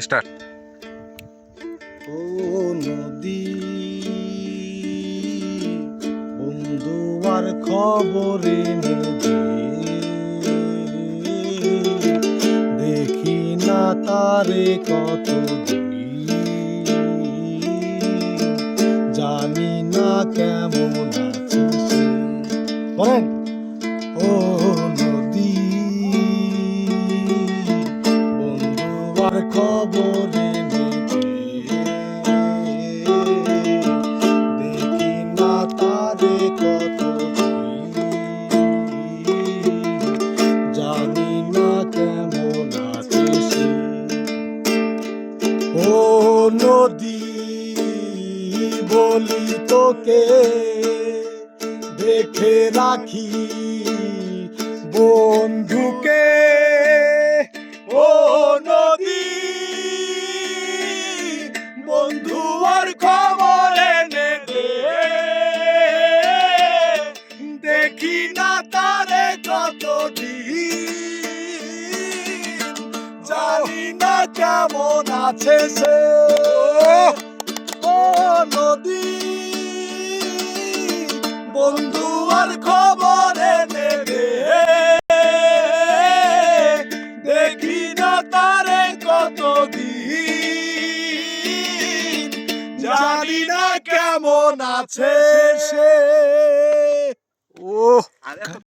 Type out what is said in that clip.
Start. ও নদী, বন্ধু আর খবরে দেখি না তারে কত জানি না কেমন আছে সে। বলেন। আর খবরে দেখি না তারে না ও নদী তোকে দেখে রাখি। বন্ধুকে নদী। বন্ধু আর খবর এনে দেখি না তারে কত জানি না কেমন আছে সে। নদী। বন্ধু আর খবর জানি না কেমন আছে সে। ও